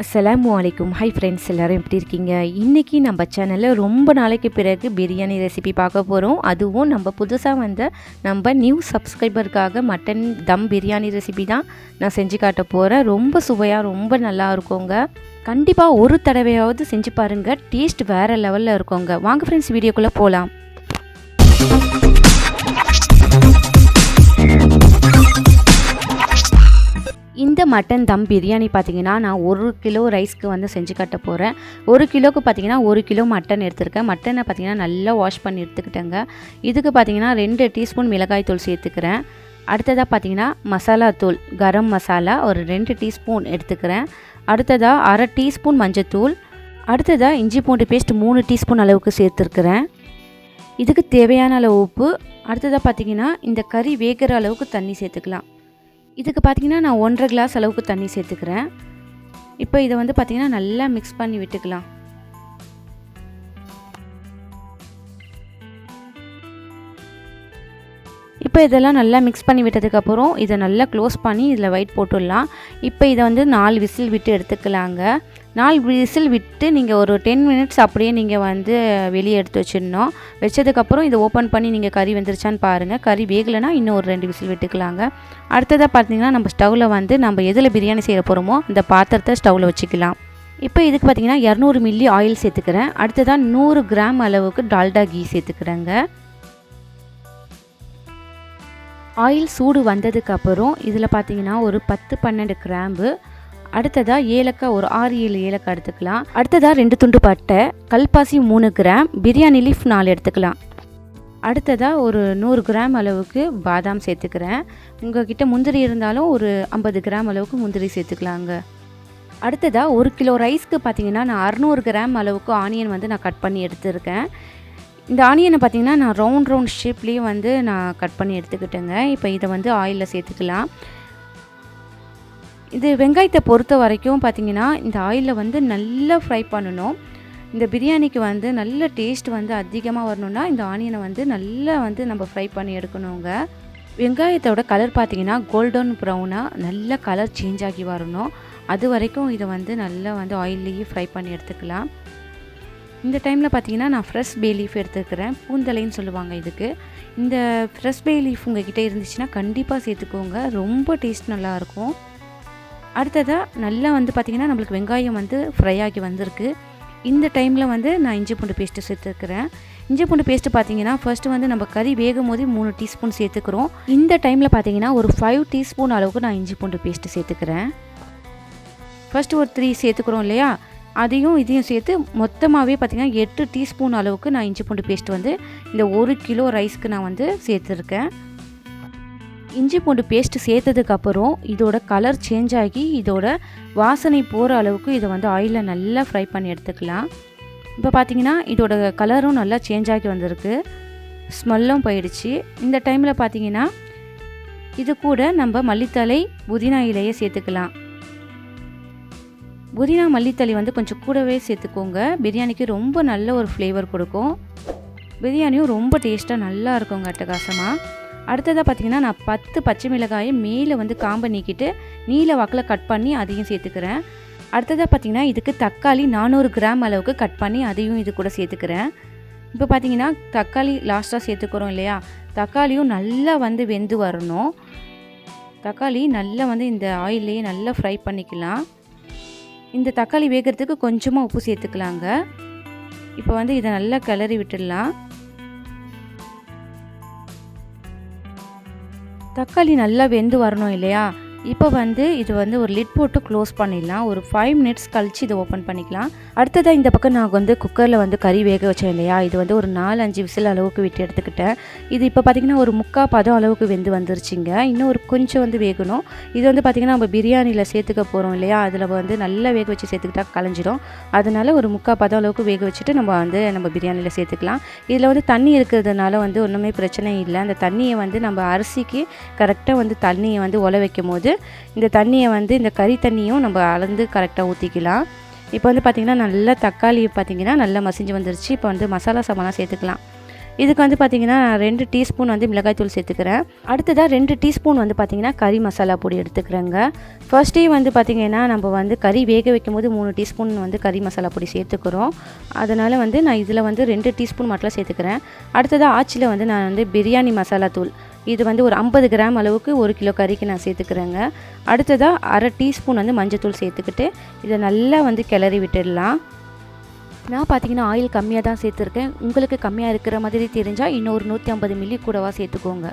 அஸ்ஸலாமு அலைக்கும். Hi friends எல்லோரும் எப்படி இருக்கீங்க? இன்றைக்கி நம்ம சேனலில் ரொம்ப நாளைக்கு பிறகு பிரியாணி ரெசிபி பார்க்க போகிறோம் அதுவும் நம்ம புதுசாக வந்த நம்ம நியூ சப்ஸ்கிரைபருக்காக மட்டன் தம் பிரியாணி ரெசிபி தான் நான் செஞ்சு காட்ட போகிறேன் ரொம்ப சுவையாக ரொம்ப நல்லா இருக்குங்க. கண்டிப்பாக ஒரு தடவையாவது செஞ்சு பாருங்கள் டேஸ்ட் வேறு லெவலில் இருக்கோங்க. வாங்க ஃப்ரெண்ட்ஸ் வீடியோக்குள்ளே போகலாம் இந்த மட்டன் தம் பிரியாணி பார்த்திங்கன்னா நான் ஒரு கிலோ ரைஸ்க்கு வந்து செஞ்சு கட்ட போகிறேன் ஒரு கிலோக்கு பார்த்தீங்கன்னா ஒரு கிலோ மட்டன் எடுத்துருக்கேன். மட்டனை பார்த்தீங்கன்னா நல்லா வாஷ் பண்ணி எடுத்துக்கிட்டேங்க. இதுக்கு பார்த்தீங்கன்னா ரெண்டு டீஸ்பூன் மிளகாய் தூள் சேர்த்துக்கிறேன். அடுத்ததாக பார்த்தீங்கன்னா மசாலா தூள் கரம் மசாலா ஒரு ரெண்டு டீஸ்பூன் எடுத்துக்கிறேன். அடுத்ததாக அரை டீஸ்பூன் மஞ்சத்தூள் அடுத்ததாக இஞ்சி பூண்டு பேஸ்ட் மூணு டீஸ்பூன் அளவுக்கு சேர்த்துருக்குறேன். இதுக்கு தேவையான அளவு உப்பு. அடுத்ததாக பார்த்தீங்கன்னா இந்த கறி வேகிற அளவுக்கு தண்ணி சேர்த்துக்கலாம். இதுக்கு பார்த்தீங்கன்னா நான் ஒன்றரை கிளாஸ் அளவுக்கு தண்ணி சேர்த்துக்கிறேன். இப்போ இதை வந்து பார்த்திங்கன்னா நல்லா மிக்ஸ் பண்ணி விட்டுக்கலாம். இப்போ இதெல்லாம் நல்லா மிக்ஸ் பண்ணி விட்டதுக்கப்புறம் இதை நல்லா க்ளோஸ் பண்ணி இதில் ஒயிட் போட்டுடலாம். இப்போ இதை வந்து நாலு விசில் விட்டு எடுத்துக்கலாங்க. நாலு விசில் விட்டு நீங்கள் ஒரு டென் மினிட்ஸ் அப்படியே நீங்கள் வந்து வெளியே எடுத்து வச்சிடணும். வச்சதுக்கப்புறம் இதை ஓப்பன் பண்ணி நீங்கள் கறி வந்துருச்சான்னு பாருங்கள் கறி வேகலைன்னா இன்னும் ஒரு ரெண்டு விசில் விட்டுக்கலாங்க. அடுத்ததாக பார்த்தீங்கன்னா நம்ம ஸ்டவ்வில் வந்து நம்ம எதில் பிரியாணி செய்ய போகிறோமோ அந்த பாத்திரத்தை ஸ்டவ்வில் வச்சுக்கலாம். இப்போ இதுக்கு பார்த்தீங்கன்னா இரநூறு மில்லி ஆயில் சேர்த்துக்கிறேன். அடுத்ததாக நூறு கிராம் அளவுக்கு டால்டா கீ சேர்த்துக்கிறேங்க. ஆயில் சூடு வந்ததுக்கப்புறம் இதில் பார்த்தீங்கன்னா ஒரு பத்து பன்னெண்டு கிராம்பு அடுத்ததாக ஏலக்காய் ஒரு ஆறு ஏழு ஏலக்காய் எடுத்துக்கலாம். அடுத்ததாக ரெண்டு துண்டு பட்டை கல்பாசி மூணு கிராம் பிரியாணி லீஃப் நாலு எடுத்துக்கலாம். அடுத்ததாக ஒரு நூறு கிராம் அளவுக்கு பாதாம் சேர்த்துக்கிறேன். உங்ககிட்ட முந்திரி இருந்தாலும் ஒரு ஐம்பது கிராம் அளவுக்கு முந்திரி சேர்த்துக்கலாங்க. அடுத்ததாக ஒரு கிலோ ரைஸ்க்கு பார்த்தீங்கன்னா நான் அறநூறு கிராம் அளவுக்கு ஆனியன் வந்து நான் கட் பண்ணி எடுத்துருக்கேன். இந்த ஆனியனை பார்த்தீங்கன்னா நான் ரவுண்ட் ரவுண்ட் ஷேப்லேயே வந்து நான் கட் பண்ணி எடுத்துக்கிட்டேங்க. இப்போ இதை வந்து ஆயிலில் சேர்த்துக்கலாம். இது வெங்காயத்தை பொறுத்த வரைக்கும் பார்த்தீங்கன்னா இந்த ஆயிலில் வந்து நல்லா ஃப்ரை பண்ணணும். இந்த பிரியாணிக்கு வந்து நல்ல டேஸ்ட் வந்து அதிகமாக வரணுன்னா இந்த ஆனியனை வந்து நல்லா வந்து நம்ம ஃப்ரை பண்ணி எடுக்கணுங்க. வெங்காயத்தோட கலர் பார்த்திங்கன்னா கோல்டன் ப்ரௌனாக நல்ல கலர் சேஞ்ச் ஆகி வரணும். அது வரைக்கும் இதை வந்து நல்லா வந்து ஆயில்லேயே ஃப்ரை பண்ணி எடுத்துக்கலாம். இந்த டைமில் பார்த்தீங்கன்னா நான் ஃப்ரெஷ் பே லீஃப் எடுத்துக்கிறேன். பூந்தலைன்னு சொல்லுவாங்க இதுக்கு. இந்த ஃப்ரெஷ் பே லீஃப் உங்ககிட்ட இருந்துச்சுன்னா கண்டிப்பாக சேர்த்துக்கோங்க. ரொம்ப டேஸ்ட் நல்லாயிருக்கும் அடுத்ததாக நல்லா வந்து பார்த்திங்கன்னா நம்மளுக்கு வெங்காயம் வந்து ஃப்ரை ஆகி வந்திருக்கு. இந்த டைமில் வந்து நான் இஞ்சி பூண்டு பேஸ்ட்டு சேர்த்துருக்குறேன் இஞ்சி பூண்டு பேஸ்ட்டு பார்த்தீங்கன்னா ஃபர்ஸ்ட்டு வந்து நம்ம கறி வேகும் போது மூணு டீஸ்பூன் சேர்த்துக்கிறோம். இந்த டைமில் பார்த்தீங்கன்னா ஒரு ஃபைவ் டீஸ்பூன் அளவுக்கு நான் இஞ்சி பூண்டு பேஸ்ட்டு சேர்த்துக்கிறேன். ஃபஸ்ட்டு ஒரு த்ரீ சேர்த்துக்கிறோம் இல்லையா? அதையும் இதையும் சேர்த்து மொத்தமாகவே பார்த்திங்கன்னா எட்டு டீஸ்பூன் அளவுக்கு நான் இஞ்சி பூண்டு பேஸ்ட் வந்து இந்த ஒரு கிலோ ரைஸ்க்கு நான் வந்து சேர்த்துருக்கேன். இஞ்சி பூண்டு பேஸ்ட்டு சேர்த்ததுக்கப்புறம் இதோட கலர் சேஞ்ச் ஆகி இதோட வாசனை போகிற அளவுக்கு இதை வந்து ஆயிலில் நல்லா ஃப்ரை பண்ணி எடுத்துக்கலாம். இப்போ பார்த்தீங்கன்னா இதோட கலரும் நல்லா சேஞ்ச் ஆகி வந்திருக்கு. ஸ்மெல்லும் போயிடுச்சு. இந்த டைமில் பார்த்தீங்கன்னா இது கூட நம்ம மல்லித்தலை புதினா இலையை சேர்த்துக்கலாம். புதினா மல்லித்தளி வந்து கொஞ்சம் கூடவே சேர்த்துக்கோங்க. பிரியாணிக்கு ரொம்ப நல்ல ஒரு ஃப்ளேவர் கொடுக்கும். பிரியாணியும் ரொம்ப டேஸ்ட்டாக நல்லா இருக்குங்க அட்டகாசமாக அடுத்ததாக பார்த்திங்கன்னா நான் பத்து பச்சை மிளகாயை மேலே வந்து காம்பை நீக்கிட்டு நீல வாக்கில் கட் பண்ணி அதையும் சேர்த்துக்கிறேன். அடுத்ததாக பார்த்தீங்கன்னா இதுக்கு தக்காளி நானூறு கிராம் அளவுக்கு கட் பண்ணி அதையும் இது கூட சேர்த்துக்கிறேன். இப்போ பார்த்தீங்கன்னா தக்காளி லாஸ்ட்டாக சேர்த்துக்கிறோம் இல்லையா? தக்காளியும் நல்லா வந்து வெந்து வரணும். தக்காளி நல்லா வந்து இந்த ஆயிலே நல்லா ஃப்ரை பண்ணிக்கலாம். இந்த தக்காளி வேகிறதுக்கு கொஞ்சமாக உப்பு சேர்த்துக்கலாங்க. இப்போ வந்து இதை நல்லா கிளறி விட்டுடலாம். தக்காளி நல்லா வெந்து வரணும் இல்லையா? இப்போ வந்து இது வந்து ஒரு லிட் போட்டு க்ளோஸ் பண்ணிடலாம். ஒரு ஃபைவ் மினிட்ஸ் கழித்து இதை ஓப்பன் பண்ணிக்கலாம். அடுத்ததாக இந்த பக்கம் நான் வந்து குக்கரில் வந்து கறி வேக வச்சேன் இல்லையா? இது வந்து ஒரு நாலு அஞ்சு விசில் அளவுக்கு விட்டு எடுத்துக்கிட்டேன். இது இப்போ பார்த்திங்கன்னா ஒரு முக்கால் பதம் அளவுக்கு வெந்து வந்துருச்சுங்க. இன்னும் ஒரு கொஞ்சம் வந்து வேகணும். இது வந்து பார்த்திங்கன்னா நம்ம பிரியாணியில் சேர்த்துக்க போகிறோம் இல்லையா? அதில் வந்து நல்லா வேக வச்சு சேர்த்துக்கிட்டா கலைஞ்சிடும் அதனால் ஒரு முக்கால் பதம் அளவுக்கு வேக வச்சுட்டு நம்ம வந்து நம்ம பிரியாணியில் சேர்த்துக்கலாம். இதில் வந்து தண்ணி இருக்கிறதுனால வந்து ஒன்றுமே பிரச்சனை இல்லை. அந்த தண்ணியை வந்து நம்ம அரிசிக்கு கரெக்டாக வந்து தண்ணியை வந்து உல வைக்கும் போது இந்த தண்ணியை வந்து இந்த கறி தண்ணியும் நம்ம அளந்து கரெக்டாக ஊற்றிக்கலாம் இப்போ வந்து பார்த்திங்கன்னா நல்லா தக்காளி பார்த்திங்கன்னா நல்லா மசிஞ்சு வந்துருச்சு. இப்போ வந்து மசாலா சாமான்லாம் சேர்த்துக்கலாம். இதுக்கு வந்து பார்த்திங்கன்னா நான் ரெண்டு டீஸ்பூன் வந்து மிளகாய்த்தூள் சேர்த்துக்கிறேன். அடுத்ததாக ரெண்டு டீஸ்பூன் வந்து பார்த்திங்கன்னா கறி மசாலா பொடி எடுத்துக்கிறேங்க. ஃபர்ஸ்டே வந்து பார்த்திங்கன்னா நம்ம வந்து கறி வேக வைக்கும் போது மூணு டீஸ்பூன் வந்து கறி மசாலா பொடி சேர்த்துக்கிறோம். அதனால் வந்து நான் இதில் வந்து ரெண்டு டீஸ்பூன் மட்டும் சேர்த்துக்கிறேன். அடுத்ததாக ஆச்சியில் வந்து நான் வந்து பிரியாணி மசாலா தூள். இது வந்து ஒரு ஐம்பது கிராம் அளவுக்கு ஒரு கிலோ கறிக்கு நான் சேர்த்துக்கிறேங்க. அடுத்ததாக அரை டீஸ்பூன் வந்து மஞ்சத்தூள் சேர்த்துக்கிட்டு இதை நல்லா வந்து கிளறி விட்டுடலாம். நான் பார்த்தீங்கன்னா ஆயில் கம்மியாக தான் சேர்த்துருக்கேன். உங்களுக்கு கம்மியாக இருக்கிற மாதிரி தெரிஞ்சால் இன்னொரு நூற்றி ஐம்பது மில்லி கூடவா சேர்த்துக்கோங்க.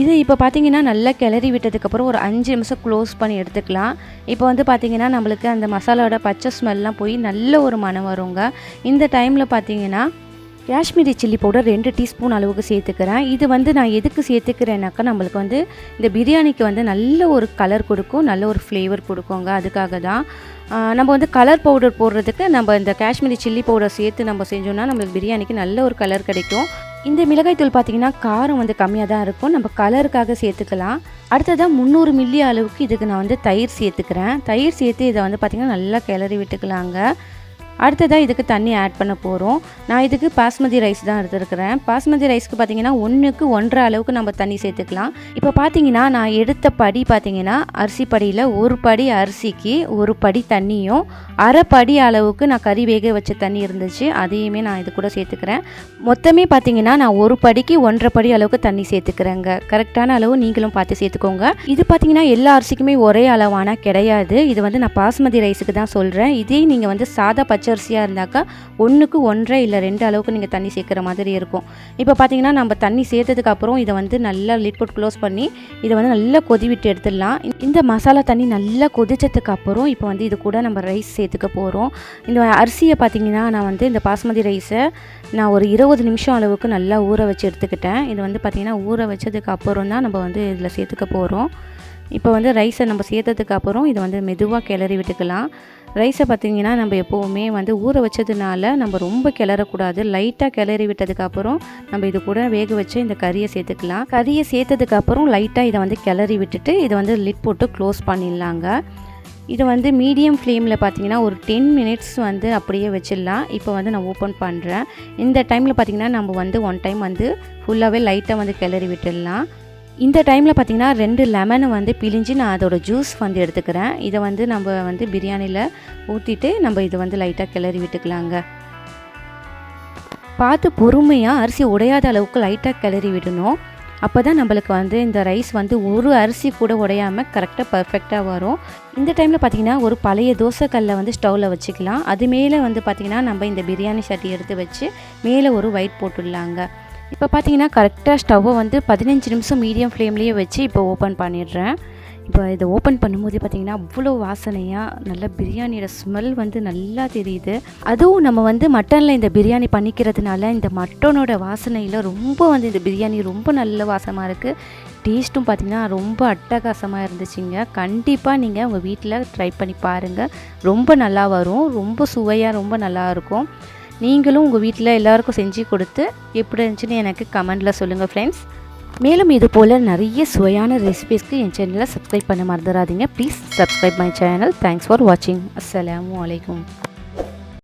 இது இப்போ பார்த்தீங்கன்னா நல்லா கிளறி விட்டதுக்கப்புறம் ஒரு அஞ்சு நிமிஷம் க்ளோஸ் பண்ணி எடுத்துக்கலாம். இப்போ வந்து பார்த்தீங்கன்னா நம்மளுக்கு அந்த மசாலாவோட பச்சை ஸ்மெல்லாம் போய் நல்ல ஒரு மனம் வருங்க. இந்த டைமில் பார்த்தீங்கன்னா காஷ்மீரி சில்லி பவுடர் ரெண்டு டீஸ்பூன் அளவுக்கு சேர்த்துக்கிறேன். இது வந்து நான் எதுக்கு சேர்த்துக்கிறேன்னாக்கா நம்மளுக்கு வந்து இந்த பிரியாணிக்கு வந்து நல்ல ஒரு கலர் கொடுக்கும் நல்ல ஒரு ஃப்ளேவர் கொடுக்குங்க. அதுக்காக தான். நம்ம வந்து கலர் பவுடர் போடுறதுக்கு நம்ம இந்த காஷ்மீரி சில்லி பவுடர் சேர்த்து நம்ம செஞ்சோம்னா நம்மளுக்கு பிரியாணிக்கு நல்ல ஒரு கலர் கிடைக்கும். இந்த மிளகாய்த்தூள் பார்த்திங்கன்னா காரம் வந்து கம்மியாக தான் இருக்கும். நம்ம கலருக்காக சேர்த்துக்கலாம். அடுத்ததாக முந்நூறு மில்லி அளவுக்கு இதுக்கு நான் வந்து தயிர் சேர்த்துக்கிறேன். தயிர் சேர்த்து இதை வந்து பார்த்திங்கன்னா நல்லா கிளறி விட்டுக்கலாங்க. அடுத்ததாக இதுக்கு தண்ணி ஆட் பண்ண போகிறோம் நான் இதுக்கு பாஸ்மதி ரைஸ் தான் எடுத்துருக்கிறேன். பாஸ்மதி ரைஸ்க்கு பார்த்தீங்கன்னா ஒன்றுக்கு ஒன்றரை அளவுக்கு நம்ம தண்ணி சேர்த்துக்கலாம். இப்போ பார்த்தீங்கன்னா நான் எடுத்த படி பார்த்தீங்கன்னா அரிசி படியில் ஒரு படி அரிசிக்கு ஒரு படி தண்ணியும் அரை படி அளவுக்கு நான் கறி வேக வச்ச தண்ணி இருந்துச்சு. அதையுமே நான் இது கூட சேர்த்துக்கிறேன். மொத்தமே பார்த்தீங்கன்னா நான் ஒரு படிக்கு ஒன்றரை படி அளவுக்கு தண்ணி சேர்த்துக்கிறேங்க. கரெக்டான அளவு நீங்களும் பார்த்து சேர்த்துக்கோங்க. இது பார்த்தீங்கன்னா எல்லா அரிசிக்குமே ஒரே அளவான கிடையாது. இது வந்து நான் பாஸ்மதி ரைஸுக்கு தான் சொல்கிறேன் இதே நீங்கள் வந்து சாதா பச்சை பச்சரிசியாக இருந்தாக்கா ஒன்றுக்கு ஒன்றரை இல்லை ரெண்டு அளவுக்கு நீங்கள் தண்ணி சேர்க்குற மாதிரி இருக்கும். இப்போ பார்த்தீங்கன்னா நம்ம தண்ணி சேர்த்ததுக்கு அப்புறம் இதை வந்து நல்லா லிட் போட்டு க்ளோஸ் பண்ணி இதை வந்து நல்லா கொதி விட்டு எடுத்துடலாம். இந்த மசாலா தண்ணி நல்லா கொதிச்சதுக்கு அப்புறம் இப்போ வந்து இது கூட நம்ம ரைஸ் சேர்த்துக்க போகிறோம் இந்த அரிசியை பார்த்தீங்கன்னா நான் வந்து இந்த பாஸ்மதி ரைஸை நான் ஒரு இருபது நிமிஷம் அளவுக்கு நல்லா ஊற வச்சு எடுத்துக்கிட்டேன். இது வந்து பார்த்திங்கன்னா ஊற வச்சதுக்கு அப்புறம் தான் நம்ம வந்து இதில் சேர்த்துக்க போகிறோம் இப்போ வந்து ரைஸை நம்ம சேர்த்ததுக்கு அப்புறம் இதை வந்து மெதுவாக கிளறி விட்டுக்கலாம். ரைஸை பார்த்திங்கன்னா நம்ம எப்போவுமே வந்து ஊற வச்சதுனால நம்ம ரொம்ப கிளறக்கூடாது. லைட்டாக கிளறி விட்டதுக்கப்புறம் நம்ம இது கூட வேக வச்சு இந்த கறியை சேர்த்துக்கலாம். கறியை சேர்த்ததுக்கப்புறம் லைட்டாக இதை வந்து கிளறி விட்டுட்டு இதை வந்து லிட் போட்டு க்ளோஸ் பண்ணிடலாங்க. இது வந்து மீடியம் ஃப்ளேமில் பார்த்தீங்கன்னா ஒரு டென் மினிட்ஸ் வந்து அப்படியே வச்சிடலாம். இப்போ வந்து நான் ஓப்பன் பண்ணுறேன் இந்த டைமில் பார்த்தீங்கன்னா நம்ம வந்து ஒன் டைம் வந்து ஃபுல்லாகவே லைட்டாக வந்து கிளறி விட்டுடலாம். இந்த டைமில் பார்த்தீங்கன்னா ரெண்டு லெமனை வந்து பிழிஞ்சு நான் அதோடய ஜூஸ் வந்து எடுத்துக்கிறேன். இதை வந்து நம்ம வந்து பிரியாணியில் ஊற்றிட்டு நம்ம இதை வந்து லைட்டாக கிளறி விட்டுக்கலாங்க. பார்த்து பொறுமையாக அரிசி உடையாத அளவுக்கு லைட்டாக கிளறி விடணும். அப்போ தான் நம்மளுக்கு வந்து இந்த ரைஸ் வந்து ஒரு அரிசி கூட உடையாமல் கரெக்டாக பர்ஃபெக்டாக வரும். இந்த டைமில் பார்த்தீங்கன்னா ஒரு பழைய தோசைக்கல்லை வந்து ஸ்டவ்வில் வச்சுக்கலாம். அது மேலே வந்து பார்த்திங்கன்னா நம்ம இந்த பிரியாணி சட்டி எடுத்து வச்சு மேலே ஒரு ஒயிட் போட்டுடலாங்க. இப்போ பார்த்தீங்கன்னா கரெக்டாக ஸ்டவ்வை வந்து பதினஞ்சு நிமிஷம் மீடியம் ஃப்ளேம்லேயே வச்சு இப்போ ஓப்பன் பண்ணிடுறேன். இப்போ இதை ஓப்பன் பண்ணும்போது பார்த்திங்கன்னா அவ்வளோ வாசனையாக நல்ல பிரியாணியோட ஸ்மெல் வந்து நல்லா தெரியுது. அதுவும் நம்ம வந்து மட்டனில் இந்த பிரியாணி பண்ணிக்கிறதுனால இந்த மட்டனோட வாசனையில் ரொம்ப வந்து இந்த பிரியாணி ரொம்ப நல்ல வாசமாக இருக்குது டேஸ்ட்டும் பார்த்திங்கன்னா ரொம்ப அட்டகாசமாக இருந்துச்சுங்க. கண்டிப்பாக நீங்கள் உங்கள் வீட்டில் ட்ரை பண்ணி பாருங்கள் ரொம்ப நல்லா வரும் ரொம்ப சுவையாக ரொம்ப நல்லா இருக்கும். நீங்களும் உங்கள் வீட்டில் எல்லாருக்கும் செஞ்சு கொடுத்து எப்படி இருந்துச்சுன்னு எனக்கு கமெண்டில் சொல்லுங்கள் ஃப்ரெண்ட்ஸ் மேலும் இது போல் நிறைய சுவையான ரெசிபிஸ்க்கு என் சேனலை சப்ஸ்கிரைப் பண்ண மறந்துடாதீங்க. Please subscribe my channel thanks for வாட்சிங் அஸ்லாம் வலைக்கம்